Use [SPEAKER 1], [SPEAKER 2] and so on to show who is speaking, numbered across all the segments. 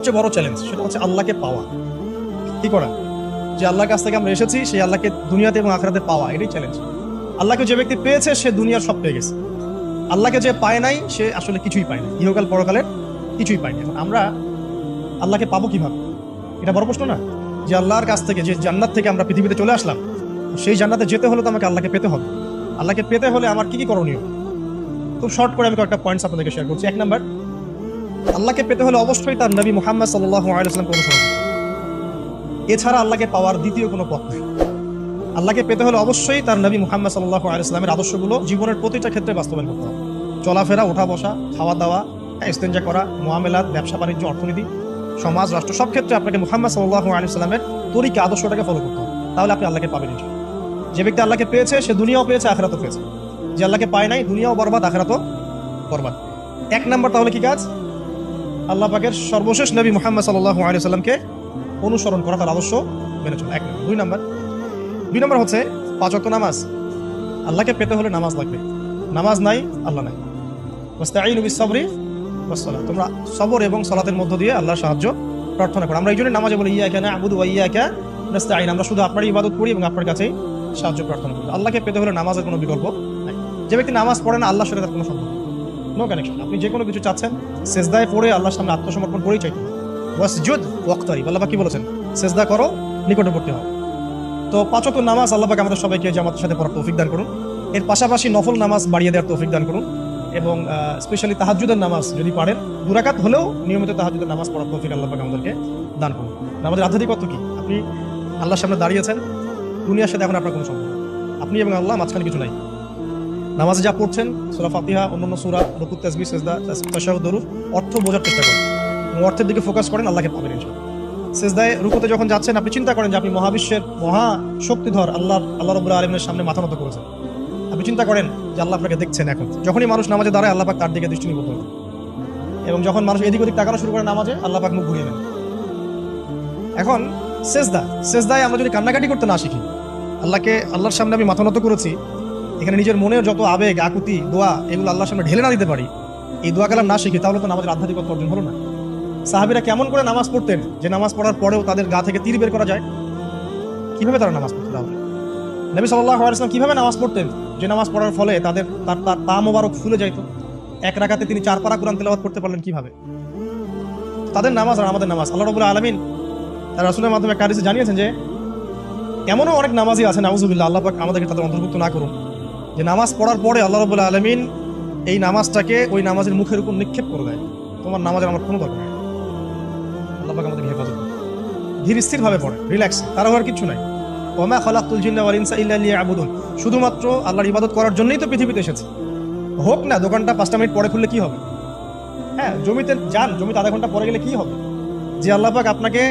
[SPEAKER 1] সবচেয়ে বড় চ্যালেঞ্জ সেটা হচ্ছে আল্লাহকে পাওয়া। কি করা? যে আল্লাহর কাছ থেকে আমরা এসেছি, সেই আল্লাহকে দুনিয়াতে এবং আখরাতে পাওয়া, এটাই চ্যালেঞ্জ আল্লাহকে যে ব্যক্তি পেয়েছে, সে দুনিয়ার সব পেয়ে গেছে। আল্লাহকে যে পায় নাই, সে আসলে কিছুই পায় না ইহকাল পরকালের কিছুই পায় না আমরা আল্লাহকে পাবো কীভাবে? এটা বড় প্রশ্ন না? যে আল্লাহর কাছ থেকে, যে জান্নাত থেকে আমরা পৃথিবীতে চলে আসলাম, সেই জান্নাতে যেতে হলে তো আমাকে আল্লাহকে পেতে হবে। আল্লাহকে পেতে হলে আমার কি কি করণীয়? খুব শর্ট করে আমি কয়েকটা পয়েন্টস আপনাদেরকে শেয়ার করছি। এক নাম্বার আল্লাহকে পেতে হলে অবশ্যই তার নবী মোহাম্মদ সাল্লাহ আলাইসলামকে অনুসরণ এছাড়া আল্লাহকে পাওয়ার দ্বিতীয় কোনো পথ নেই। আল্লাহকে পেতে হলে অবশ্যই তার নবী মুহাম্মদ সাল্লাহ আলাইসলামের আদর্শগুলো জীবনের প্রতিটা ক্ষেত্রে বাস্তবায়ন করতে হবে। চলাফেরা ওঠা বসা খাওয়া দাওয়া ইস্তেঞ্জা করা, মোয়ামেলাত, ব্যবসা, বাণিজ্য, অর্থনীতি, সমাজ, রাষ্ট্র, সব ক্ষেত্রে আপনাকে মুহাম্মদ সাল্লাহ আলাইসালামের তরিকা, আদর্শটাকে ফলো করতে হবে। তাহলে আপনি আল্লাহকে পাবেন যে ব্যক্তি আল্লাহকে পেয়েছে, সে দুনিয়াও পেয়েছে, আখেরাতও পেয়েছে। যে আল্লাহকে পায় নাই, দুনিয়াও বরবাদ, আখেরাতও বরবাদ। এক নাম্বার তাহলে কি কাজ? আল্লাহ পাকের সর্বশেষ নবী মুহাম্মদ সাল্লাহ আলিয়াল্লামকে অনুসরণ করা তার আদর্শ মেনে চলা। এক নম্বর। দুই নম্বর। দুই নম্বর হচ্ছে পাঁচ নামাজ। আল্লাহকে পেতে হলে নামাজ লাগবে। নামাজ নাই, আল্লাহ নাই। ওয়াস্তাঈনু বিস-সাবরি ওয়াস-সালাত। তোমরা সবর এবং সালাতের মধ্য দিয়ে আল্লাহর সাহায্য প্রার্থনা করো। আমরা এই জন্য নামাজে বলি ইয়া কেন ইয়াকা না'বুদু ওয়া ইয়াকা নাস্তাঈন। আমরা শুধু আপনারই ইবাদত করি এবং আপনার কাছেই সাহায্য প্রার্থনা করি। আল্লাহকে পেতে হলে নামাজের কোনো বিকল্প নাই। যে ব্যক্তি নামাজ পড়ে না, আল্লাহর সাথে তার কোনো সম্পর্ক নো কানেকশন আপনি যে কোনো কিছু চাচ্ছেন, সেজদায় পড়ে আল্লাহর সামনে আত্মসমর্পণ করেই চাইতে হবে। ওয়াসজুদ ওয়াক্তারি আল্লাহ কি বলেছেন? সেজদা করো, নিকটবর্তী হও। তো পাঁচত নামাজ আল্লাহ আমাদের সবাইকে জামাতের সাথে পড়ার তৌফিক দান করুন। এর পাশাপাশি নফল নামাজ বাড়িয়ে দেওয়ার তৌফিক দান করুন এবং স্পেশালি তাহাজ্জুদের নামাজ যদি পারেন দুরাকাত হলেও নিয়মিত তাহাজ্জুদের নামাজ পড়ার তৌফিক আল্লাহ আমাদেরকে দান করুন। নামাজের আধ্যাত্মিকত্ব কি? আপনি আল্লাহর সামনে দাঁড়িয়েছেন দুনিয়ার সাথে এখন আপনার কোনো সম্পর্ক আপনি এবং আল্লাহ মাঝখানে কিছু নাই। নামাজে যা পড়ছেন, সুরা ফাতিহা, অন্যান্য সুরা, রকুত তাসবিহ, সেজদা তাশাহুদ দরুদ, অর্থ বোঝার চেষ্টা করেন। অর্থের দিকে ফোকাস করেন, আল্লাহকে পাবেন ইনশাআল্লাহ। সেজদায়, রুকুতে যখন যাচ্ছেন, আপনি চিন্তা করেন যে আপনি মহাবিশ্বের মহা শক্তিধর আল্লাহ আল্লাহ রবুল্লাহ আলমের সামনে মাথা নত করেছেন। আপনি চিন্তা করেন যে আল্লাহ আপনাকে দেখছেন এখন। যখনই মানুষ নামাজে দাঁড়ায়, আল্লাহ পাক তার দিকে দৃষ্টি নিবদ্ধ করেন এবং যখন মানুষ এদিক ওদিক তাকানো শুরু করে নামাজে, আল্লাহ পাক মুখ ঘুরিয়ে নেন এখন, সেজদা। সেজদায় আমরা যদি কান্নাকাটি করতে না শিখি, আল্লাহকে, আল্লাহর সামনে আমি মাথা নত করেছি এখানে নিজের মনের যত আবেগ, আকুতি, দোয়া, এগুলো আল্লাহর সামনে ঢেলে না দিতে পারি। এই দোয়া কালাম না শিখি তাহলে তো নামাজের আধ্যাত্মিকতা অর্জন হলো না। সাহাবিরা কেমন করে নামাজ পড়তেন যে নামাজ পড়ার পরেও তাদের গা থেকে তীর বের করা যায়? কীভাবে তারা নামাজ পড়তে তাহলে? নবী সাল্লাহ আলাইসলাম কীভাবে নামাজ পড়তেন যে নামাজ পড়ার ফলে তাদের তার তার পা মোবারক ফুলে যাইত? এক রাখাতে তিনি চার পারা কোরআন তেলাওয়াত করতে পারলেন কীভাবে? তাদের নামাজ আর আমাদের নামাজ, আল্লাহ রবুল্লাহ আলমিন তার রাসুলের মাধ্যমে হাদিসে জানিয়েছেন যে, এমনও অনেক নামাজি আছে নামাজুবিল্লাহ আল্লাহ পাক আমাদেরকে তাদের অন্তর্ভুক্ত না করুন। যে নামাজ পড়ার পরে আল্লাহ রবুল্লাহ আলমিন এই নামাজটাকে ওই নামাজের মুখের উপর নিক্ষেপ করে দেয়। তোমার নামাজের আমার কোনো দরকার নেই। আল্লাহ আমাদের হেফাজত। ধীর স্থির ভাবে পড়ে, রিল্যাক্স তার হওয়ার কিছু নাই। ওমা খালাকুল জিন্না ওয়াল ইনসা ইল্লা লিয়াবুদুন। শুধুমাত্র আল্লাহর ইবাদত করার জন্যই তো পৃথিবীতে এসেছে। হোক না, দোকানটা পাঁচটা মিনিট পরে খুললে কি হবে? হ্যাঁ জমিতে যান, জমিতে আধা ঘণ্টা পরে গেলে কি হবে? যে আল্লাহ আপনাকে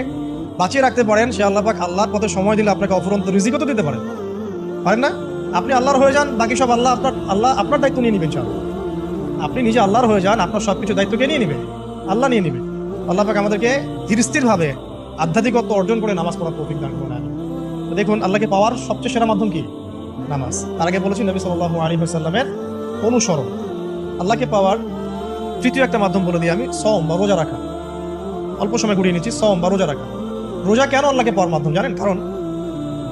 [SPEAKER 1] বাঁচিয়ে রাখতে পারেন, সে আল্লাহ আল্লাহর পথে সময় দিলে আপনাকে অফুরন্ত রিজিকও তো দিতে পারেন পারেন না? আপনি আল্লাহর হয়ে যান, বাকি সব আল্লাহ আপনার আল্লাহ আপনার দায়িত্ব নিয়ে নেবেন সব আপনি নিজে আল্লাহর হয়ে যান, আপনার সব কিছু দায়িত্বকে নিয়ে নেবে? আল্লাহ নিয়ে নেবে। আল্লাহ পাক আমাদেরকে ধীর স্থিরভাবে আধ্যাত্মিকত্ব অর্জন করে নামাজ পড়ার তৌফিক দান করুন দেখুন, আল্লাহকে পাওয়ার সবচেয়ে সেরা মাধ্যম কি? নামাজ। তার আগে বলেছি, নবী সাল্লাল্লাহু আলাইহি সাল্লামের অনুসরণ। আল্লাহকে পাওয়ার তৃতীয় একটা মাধ্যম বলে দিই আমি সম বা রোজা রাখা। অল্প সময় ঘুরিয়ে নিচ্ছি সম বা রোজা রাখা। রোজা কেন আল্লাহকে পাওয়ার মাধ্যম জানেন? কারণ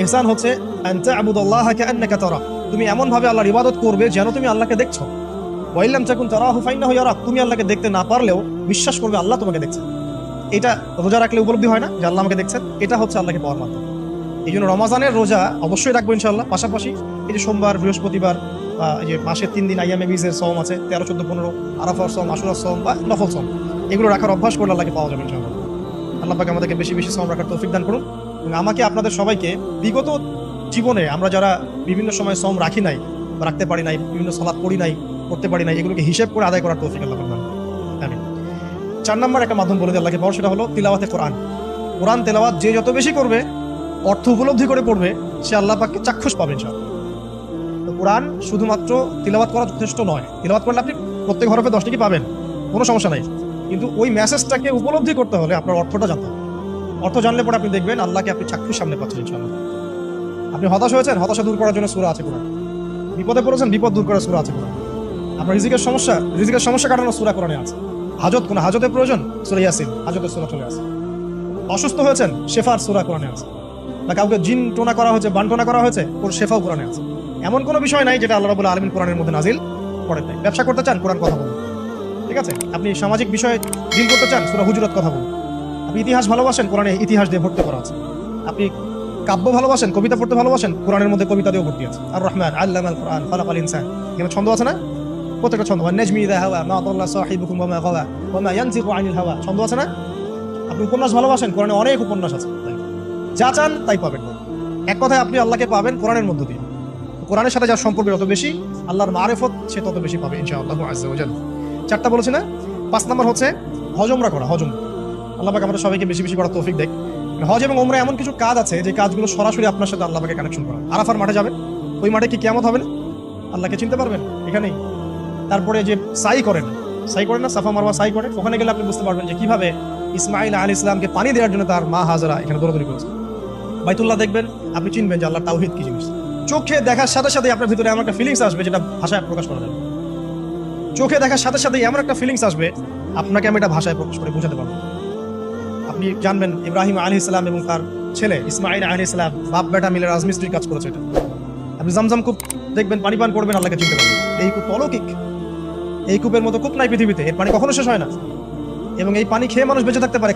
[SPEAKER 1] ইহসান হচ্ছে তারা তুমি এমন ভাবে আল্লাহর ইবাদত করবে যেন তুমি আল্লাহকে দেখছ। ওয়াইল্লাম তাকুন তারাহু ফাইন্নাহু ইয়ারাক। তুমি আল্লাহকে দেখতে না পারলেও বিশ্বাস করবে আল্লাহ তোমাকে দেখছেন এটা রোজা রাখলে উপলব্ধি হয় না যে আল্লাহ আমাকে দেখছেন? এটা হচ্ছে আল্লাহকে পাওয়ার মাধ্যম। এই জন্য রমাজানের রোজা অবশ্যই রাখব ইনশাল্লাহ পাশাপাশি এই যে সোমবার, বৃহস্পতিবার বা এই যে মাসের তিন দিন আইয়ামে বীজের সম আছে, তেরো, চোদ্দ, পনেরো, আরাফার সম আশুরার সম বা নফল সম এগুলো রাখার অভ্যাস করলে আল্লাহকে পাওয়া যাবে ইনশাল্লাহ আল্লাহ পাকে আমাদেরকে বেশি বেশি সম রাখার তৌফিক দান করুন। এবং আমাকে আপনাদের সবাইকে বিগত জীবনে আমরা যারা বিভিন্ন সময় শ্রম রাখি নাই, রাখতে পারি নাই, বিভিন্ন সালাদ পড়ি নাই, করতে পারি নাই, এগুলোকে হিসেব করে আদায় করার তৌফিক আল্লাহ পাক দান চার নম্বর একটা মাধ্যম বলে আল্লাহকে পাওয়ার সেটা হলো তিলাওয়াতে কোরআন। কোরআন, তেলাওয়াত যে যত বেশি করবে, অর্থ উপলব্ধি করে পড়বে, সে আল্লাহ পাককে চাক্ষুষ পাবে সব তো কোরআন শুধুমাত্র তিলাবাত করা যথেষ্ট নয়। তিলাবাত করলে আপনি প্রত্যেক হরফে দশটি কি পাবেন? কোনো সমস্যা নাই। কিন্তু ওই মেসেজটাকে উপলব্ধি করতে হলে আপনার অর্থটা জানতে হবে। অর্থ জানলে পরে আপনি দেখবেন আল্লাহকে আপনি চাক্ষুষ সামনে পাচ্ছেন, ইনশাআল্লাহ। আপনি হতাশ হয়েছেন? হতাশা দূর করার জন্য সুরা আছে কোরআন। বিপদে পড়েছেন? বিপদ দূর করার সুরা আছে কোরআন। আপনার রিজিকের সমস্যা রিজিকের সমস্যা কাটানোর সুরা কোরআনে আছে। হাজত কোনো হাজতের প্রয়োজন? সুরা ইয়াসিন, হাজতের সুরা চলে আছে অসুস্থ হয়েছেন? শেফার সুরা কোরআনে আছে। বা কাউকে জিন টোনা করা হয়েছে, বান টোনা করা হয়েছে, ওর শেফাও কোরআনে আছে। এমন কোনো বিষয় নাই যেটা আল্লাহ রাবুল আলমিন কোরআনের মধ্যে নাজিল করেন নাই। ব্যবসা করতে চান? কোরআন কথা বলুন। ঠিক আছে? আপনি সামাজিক বিষয়ে ডিল করতে চান? সুরা হুজুরত কথা বলুন। আপনি ইতিহাস ভালোবাসেন, কোরআনে ইতিহাস দিয়ে ভর্তি করা আছে। আপনি কাব্য ভালোবাসেন, কবিতা পড়তে ভালোবাসেন, কোরআনের মধ্যে কবিতা দিয়েও ভর্তি আছে। আর রহমান আল্লাহ আল কোরআন ফালাক আল ইনসান। এখানে ছন্দ আছে না? প্রত্যেকটা ছন্দ। নেজমি হাওয়া, মা আদাল্লাহ সাহিবুকুম মা মা হাওয়া। ছন্দ আছে না? আপনি উপন্যাস ভালোবাসেন, কোরআনে অনেক উপন্যাস আছে। যা চান তাই পাবেন। এক কথায় আপনি আল্লাহকে পাবেন কোরআনের মধ্য দিয়ে। কোরআনের সাথে যার সম্পর্ক যত বেশি, আল্লাহর মারেফত সে তত বেশি পাবে, ইনশাআল্লাহ আজ্জা ওয়াজাল চারটা বলেছি না? পাঁচ নাম্বার হচ্ছে হজমরা করা, হজম। আল্লাহ আমাদের সবাইকে বেশি বেশি করার তৌফিক দেখ। হজ এবং ওমরা এমন কিছু কাজ আছে যে কাজগুলো সরাসরি আপনার সাথে আল্লাহকে কানেকশন করা। আরাফার মাঠে যাবেন ওই মাঠে কি কেমন হবে না? আল্লাহকে চিনতে পারবেন? এখানেই। তারপরে যে সাই করেন। সাই করেন না? সাফা মারওয়া সাই করেন। ওখানে গেলে আপনি বুঝতে পারবেন যে কীভাবে ইসমাইল আলী ইসলামকে পানি দেওয়ার জন্য তার মা হাজারা এখানে দৌড়দৌড়ি করেছে। বাইতুল্লাহ দেখবেন, আপনি চিনবেন যে আল্লাহ তাওহিদ কি জিনিস। চোখে দেখার সাথে সাথে আপনার ভিতরে এমন একটা ফিলিংস আসবে যেটা ভাষায় প্রকাশ করা যাবে চোখে দেখার সাথে সাথে এমন একটা ফিলিংস আসবে, আপনাকে আমি এটা ভাষায় প্রকাশ করে বোঝাতে পারব। আপনি জানবেন ইব্রাহিম আলী ইসলাম এবং তার ছেলে ইসমাইল আলী ইসলাম বাপ বেটা মিলে রাজমিস্ত্রির কাজ করেছে এটা। আপনি জামজাম কূপ দেখবেন, পানি পান করবেন, আল্লাহকে চিনতে পারবেন। এই কূপ অলৌকিক। এই কূপের মতো কূপ নাই পৃথিবীতে, এর পানি কখনো শেষ হয় না। এবং এই পানি খেয়ে মানুষ বেঁচে থাকতে পারে